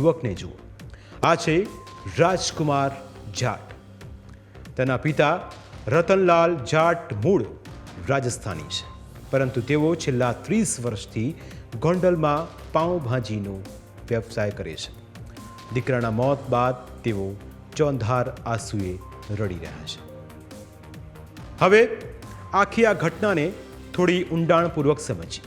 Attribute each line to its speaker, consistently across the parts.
Speaker 1: યુવકને જુઓ. આ છે રાજકુમાર જાટ. તેના પિતા રતનલાલ જાટ મૂળ રાજસ્થાની છે. પરંતુ તેઓ છેલ્લા ત્રીસ વર્ષથી ગોંડલમાં પાઉંભાજીનો વ્યવસાય કરે છે. દીકરાના મોત બાદ તેઓ ચોંધાર આંસુએ રડી રહ્યા છે. હવે આખી આ ઘટનાને થોડી ઊંડાણપૂર્વક સમજી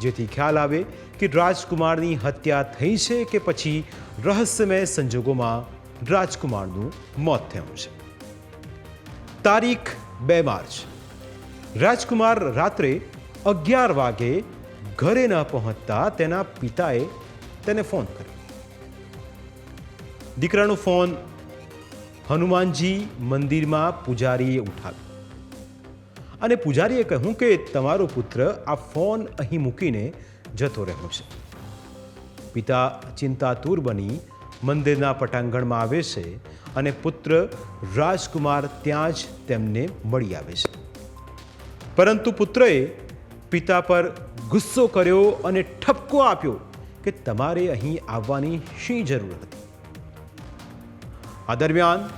Speaker 1: જેથી ખ્યાલ આવે કે રાજકુમારની હત્યા થઈ છે કે પછી રહસ્યમય સંજોગોમાં રાજકુમારનું મોત થયું છે? તારીખ બે માર્ચ. રાજકુમાર રાત્રે અગિયાર વાગે ઘરે ન પહોંચતા તેના પિતાએ તેને ફોન કર્યો. દીકરાનો ફોન હનુમાનજી મંદિરમાં પૂજારીએ ઉઠાવ્યો. અને પૂજારીએ કહ્યું કે તમારો પુત્ર આ ફોન અહીં મૂકીને જતો રહ્યો છે. પિતા ચિંતાતુર બની મંદિરના પટાંગણમાં આવે છે અને પુત્ર રાજકુમાર ત્યાં જ તેમને મળી આવે છે. પરંતુ પુત્રએ પિતા પર ગુસ્સો કર્યો અને ઠપકો આપ્યો કે તમારે અહીં આવવાની શી જરૂર હતી. આ દરમિયાન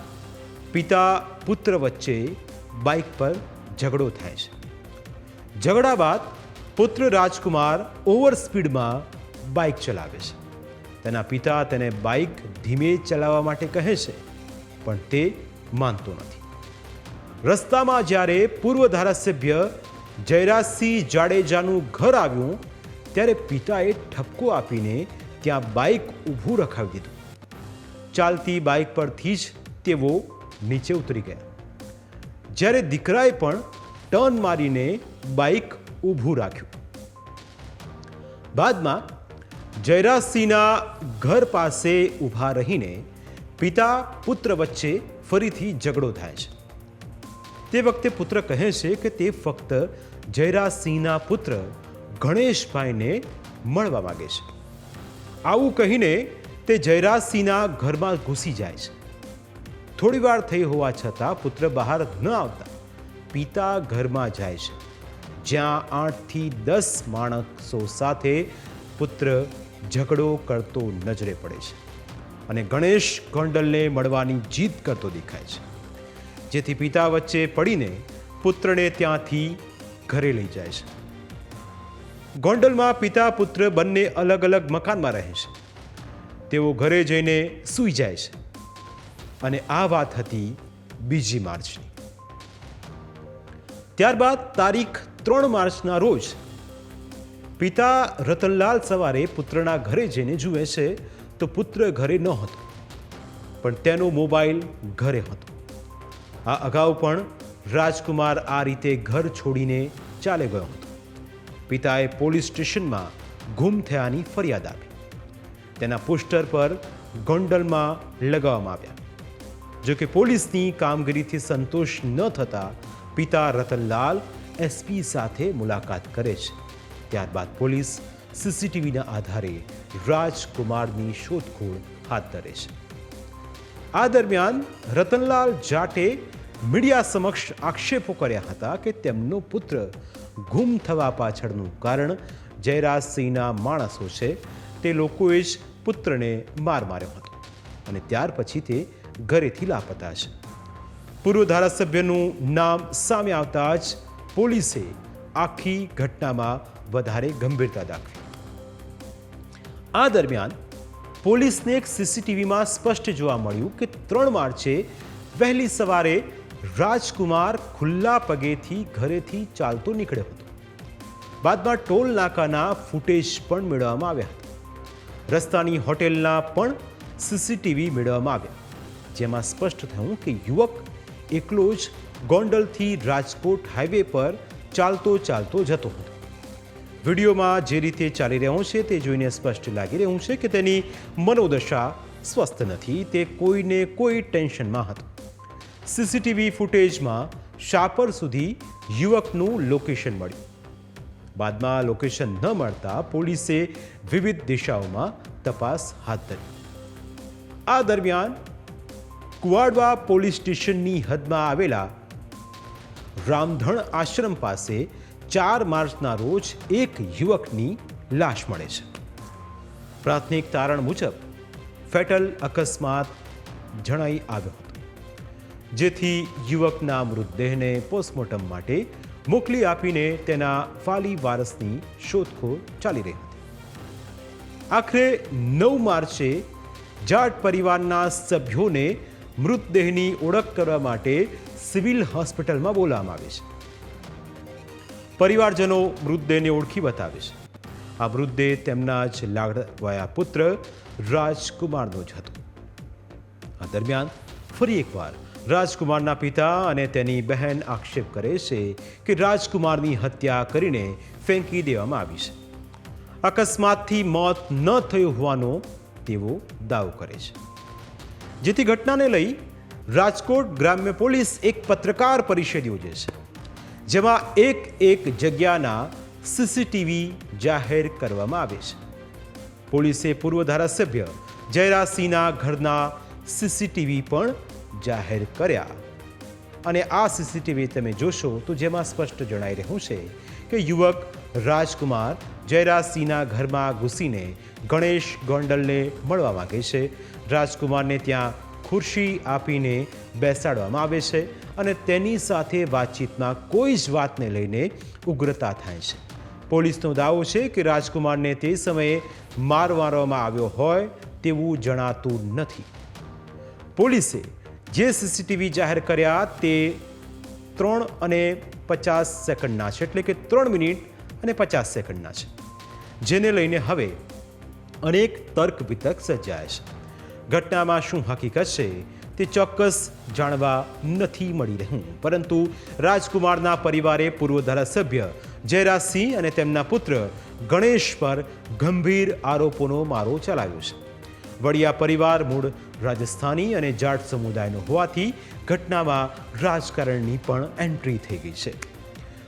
Speaker 1: પિતા પુત્ર વચ્ચે બાઇક પર ઝઘડો થાય છે. ઝઘડા બાદ પુત્ર રાજકુમાર ઓવર સ્પીડમાં બાઇક ચલાવે છે. તેના પિતા તેને બાઇક ધીમે ચલાવવા માટે કહે છે, પણ તે માનતો નથી. રસ્તામાં જ્યારે પૂર્વ ધારાસભ્ય જયરાજસિંહ જાડેજાનું ઘર આવ્યું, ત્યારે પિતાએ ઠપકો આપીને ત્યાં બાઇક ઊભું રખાવી દીધું. ચાલતી બાઇક પરથી જ તેઓ નીચે ઉતરી ગયા. જ્યારે દીકરાએ પણ ટર્ન મારીને બાઇક ઊભું રાખ્યું. બાદમાં જયરાજસિંહના ઘર પાસે ઊભા રહીને પિતા પુત્ર વચ્ચે ફરીથી ઝઘડો થાય છે. તે વખતે પુત્ર કહે છે કે તે ફક્ત જયરાજસિંહના પુત્ર ગણેશભાઈને મળવા માગે છે. આવું કહીને તે જયરાજસિંહના ઘરમાં ઘૂસી જાય છે. થોડી વાર થઈ હોવા છતાં પુત્ર બહાર ન આવતા પિતા ઘરમાં જાય છે. જ્યાં આઠથી દસ માણસો સાથે પુત્ર ઝઘડો કરતો નજરે પડે છે અને ગણેશ ગોંડલને મળવાની જીદ કરતો દેખાય છે. જેથી પિતા વચ્ચે પડીને પુત્રને ત્યાંથી ઘરે લઈ જાય છે. ગોંડલમાં પિતા પુત્ર બંને અલગ અલગ મકાનમાં રહે છે. તેઓ ઘરે જઈને સૂઈ જાય છે. અને આ વાત હતી બીજી માર્ચની. ત્યારબાદ તારીખ ત્રણ માર્ચના રોજ પિતા રતનલાલ સવારે પુત્રના ઘરે જઈને જુએ છે તો પુત્ર ઘરે ન હતો, પણ તેનો મોબાઈલ ઘરે હતો. આ અગાઉ પણ રાજકુમાર આ રીતે ઘર છોડીને ચાલે ગયો હતો. પિતાએ પોલીસ સ્ટેશનમાં ગુમ થયાની ફરિયાદ આપી. તેના પોસ્ટર પર ગોંડલમાં લગાવવામાં આવ્યા. જોકે પોલીસની કામગીરીથી સંતોષ ન થતા પિતા રતનલાલ એસપી સાથે મુલાકાત કરે છે. ત્યારબાદ પોલીસ સીસીટીવીના આધારે રાજકુમારની શોધખોળ હાથ ધરે છે. આ દરમિયાન રતનલાલ જાટે મીડિયા સમક્ષ આક્ષેપો કર્યા હતા કે તેમનો પુત્ર ગુમ થવા પાછળનું કારણ જયરાજસિંહના માણસો છે. તે લોકોએ જ પુત્રને માર માર્યો હતો અને ત્યાર પછી તે ઘરેથી લાપતા છે. પૂર્વ ધારાસભ્યનું નામ સામે આવતા જ પોલીસે આખી ઘટનામાં વધારે ગંભીરતા દાખવી. આ દરમિયાન પોલીસને એક સીસીટીવીમાં સ્પષ્ટ જોવા મળ્યું કે ત્રણ માર્ચે વહેલી સવારે રાજકુમાર ખુલ્લા પગેથી ઘરેથી ચાલતો નીકળ્યો હતો. બાદમાં ટોલ નાકાના ફૂટેજ પણ મેળવવામાં આવ્યા હતા. રસ્તાની હોટેલના પણ સીસીટીવી મેળવવામાં આવ્યા. જેમાં સ્પષ્ટ થયું કે યુવક એકલો જ ગોંડલથી રાજકોટ હાઈવે પર ચાલતો ચાલતો જતો હતો. વિડીયોમાં જે રીતે ચાલી રહ્યો છે તે જોઈને સ્પષ્ટ લાગી રહ્યું છે કે તેની મનોદશા સ્વસ્થ નથી, તે કોઈને કોઈ ટેન્શનમાં હતો. સીસીટીવી ફૂટેજમાં શાપર સુધી યુવકનું લોકેશન મળ્યું. બાદમાં લોકેશન ન મળતા પોલીસે વિવિધ દિશાઓમાં તપાસ હાથ ધરી. આ દરમિયાન કુવાડવા પોલીસ સ્ટેશનની હદમાં આવેલા રામધણ આશ્રમ પાસે ચાર માર્ચના રોજ એક યુવકની લાશ મળે છે. પ્રાથમિક તારણ મુજબ ફેટલ અકસ્માત જણાઈ આવ્યો હતો. જેથી યુવકના મૃતદેહને પોસ્ટમોર્ટમ માટે મોકલી આપીને તેના ફાલી વારસની શોધખોળ ચાલી રહી હતી. આખરે નવ માર્ચે જાટ પરિવારના સભ્યોને મૃતદેહની ઓળખ કરવા માટે સિવિલ હોસ્પિટલમાં બોલાવવામાં આવે છે. પરિવારજનો મૃતદેહને ઓળખી બતાવે છે. આ મૃતદેહ તેમના જ લાગવાયા પુત્ર રાજકુમારનો જ હતો. આ દરમિયાન ફરી એકવાર રાજકુમારના પિતા અને તેની બહેન આક્ષેપ કરે છે કે રાજકુમારની હત્યા કરીને ફેંકી દેવામાં આવી છે. અકસ્માતથી મોત ન થયું હોવાનો તેઓ દાવો કરે છે. જેથી ઘટનાને લઈ રાજકોટ ગ્રામ્ય પોલીસ એક પત્રકાર પરિષદ યોજે છે, જેમાં એક એક જગ્યાના સીસીટીવી જાહેર કરવામાં આવે છે. પોલીસે પૂર્વ ધારાસભ્ય જયરાસિંહના ઘરના સીસીટીવી પણ જાહેર કર્યા. અને આ સીસીટીવી તમે જોશો તો જેમાં સ્પષ્ટ જણાઈ રહ્યું છે કે યુવક રાજકુમાર જયરાજસિંહના ઘરમાં ઘૂસીને ગણેશ ગોંડલને મળવા માંગે છે. રાજકુમારને ત્યાં ખુરશી આપીને બેસાડવામાં આવે છે અને તેની સાથે વાતચીતમાં કોઈ જ વાતને લઈને ઉગ્રતા થાય છે. પોલીસનો દાવો છે કે રાજકુમારને તે સમયે માર મારવામાં આવ્યો હોય તેવું જણાતું નથી. પોલીસે જે સીસીટીવી જાહેર કર્યા તે ત્રણ અને પચાસ સેકન્ડના છે, એટલે કે ત્રણ મિનિટ અને પચાસ સેકન્ડના છે. જેને લઈને હવે અનેક તર્ક વિતર્ક સર્જાય છે. ઘટનામાં શું હકીકત છે તે ચોક્કસ જાણવા નથી મળી રહ્યું. પરંતુ રાજકુમારના પરિવારે પૂર્વ ધારાસભ્ય જયરાજસિંહ અને તેમના પુત્ર ગણેશ પર ગંભીર આરોપોનો મારો ચલાવ્યો છે. વડિયા પરિવાર મૂળ રાજસ્થાની અને જાટ સમુદાયનો હોવાથી ઘટનામાં રાજકારણની પણ એન્ટ્રી થઈ ગઈ છે.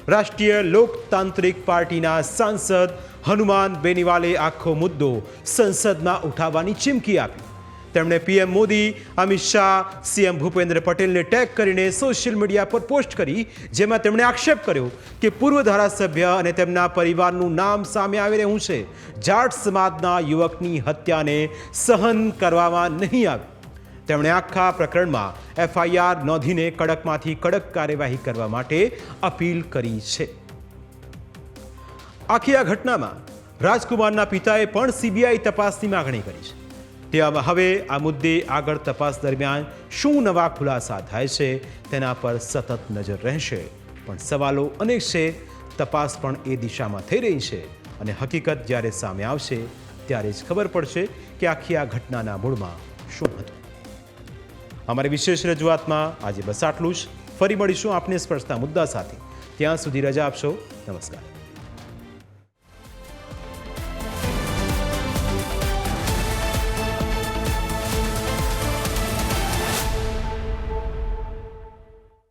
Speaker 1: રાષ્ટ્રીય લોકતાંત્રિક પાર્ટીના સાંસદ હનુમાન બેનીવાલે આખો મુદ્દો સંસદમાં ઉઠાવવાની ચીમકી આપી. તેમણે પીએમ મોદી, અમિત શાહ, સીએમ ભૂપેન્દ્ર પટેલને ટેગ કરીને સોશિયલ મીડિયા પર પોસ્ટ કરી, જેમાં તેમણે આક્ષેપ કર્યો કે પૂર્વ ધારાસભ્ય અને તેમના પરિવારનું નામ સામે આવી રહ્યું છે. જાટ સમાજના યુવકની હત્યાને સહન કરવામાં નહીં આવે. તેમણે આખા પ્રકરણમાં એફઆઈઆર નોંધીને કડકમાંથી કડક કાર્યવાહી કરવા માટે અપીલ કરી છે. આખી આ ઘટનામાં રાજકુમારના પિતાએ પણ સીબીઆઈ તપાસની માગણી કરી છે. તેવામાં હવે આ મુદ્દે આગળ તપાસ દરમિયાન શું નવા ખુલાસા થાય છે તેના પર સતત નજર રહેશે. પણ સવાલો અનેક છે. તપાસ પણ એ દિશામાં થઈ રહી છે અને હકીકત જ્યારે સામે આવશે ત્યારે જ ખબર પડશે કે આખી આ ઘટનાના મૂળમાં શું હતું. અમારી વિશેષ રજૂઆતમાં આજે બસ આટલું જ. ફરી મળીશું આપને સ્પર્શતા મુદ્દા સાથે. ત્યાં સુધી રજા આપશો. નમસ્કાર.